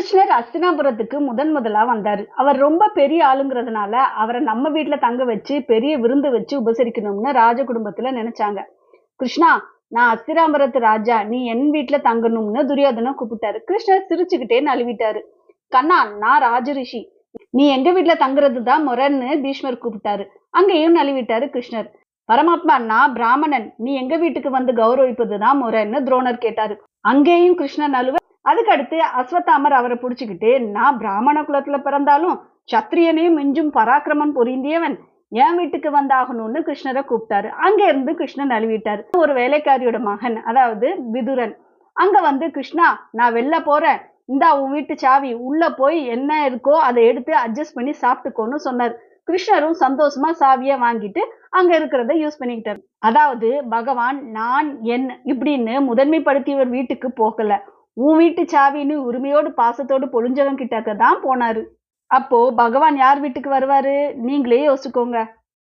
கிருஷ்ணர் அஸ்தினாபுரத்துக்கு முதன் முதலா வந்தாரு. அவர் ரொம்ப பெரிய ஆளுங்கிறதுனால அவரை நம்ம வீட்டுல தங்க வச்சு பெரிய விருந்து வச்சு உபசரிக்கணும்னு ராஜ குடும்பத்துல நினைச்சாங்க. கிருஷ்ணா நான் அஸ்தினாபுரத்து ராஜா நீ என் வீட்டுல தங்கணும்னு துரியோதனை கூப்பிட்டாரு. கிருஷ்ணர் சிரிச்சுக்கிட்டே நழுவிட்டாரு. கண்ணா நான் ராஜ ரிஷி நீ எங்க வீட்டுல தங்குறது தான் முரன்னு பீஷ்மர் கூப்பிட்டாரு. அங்கேயும் நழுவிட்டாரு கிருஷ்ணர். பரமாத்மா நான் பிராமணன். நீ எங்க வீட்டுக்கு வந்து கௌரவிப்பதுதான் முறைன்னு துரோணர் கேட்டாரு. அங்கேயும் கிருஷ்ணர் நழுவ அதுக்கு அடுத்து அஸ்வத்தாமர் அவரை பிடிச்சிக்கிட்டு நான் பிராமண குலத்துல பிறந்தாலும் சத்திரியனையும் மிஞ்சும் பராக்கிரமன் பொருந்தியவன் என் வீட்டுக்கு வந்தாகணும்னு கிருஷ்ணரை கூப்பிட்டாரு. அங்க இருந்து கிருஷ்ணன் அழுவிட்டார். ஒரு வேலைக்காரியோட மகன் அதாவது விதுரன் அங்க வந்து கிருஷ்ணா நான் வெளில போறேன். இந்தா உன் வீட்டு சாவி உள்ள போய் என்ன இருக்கோ அதை எடுத்து அட்ஜஸ்ட் பண்ணி சாப்பிட்டுக்கோன்னு சொன்னார். கிருஷ்ணரும் சந்தோஷமா சாவியை வாங்கிட்டு அங்க இருக்கிறத யூஸ் பண்ணிக்கிட்டார். அதாவது பகவான் நான் என் இப்படின்னு முதன்மைப்படுத்தியவர் வீட்டுக்கு போகல. உன் வீட்டு சாவின்னு உரிமையோடு பாசத்தோடு பொழிஞ்சவன் கிட்டக்க தான் போனாரு. அப்போ பகவான் யார் வீட்டுக்கு வருவாரு? நீங்களே யோசிச்சுக்கோங்க.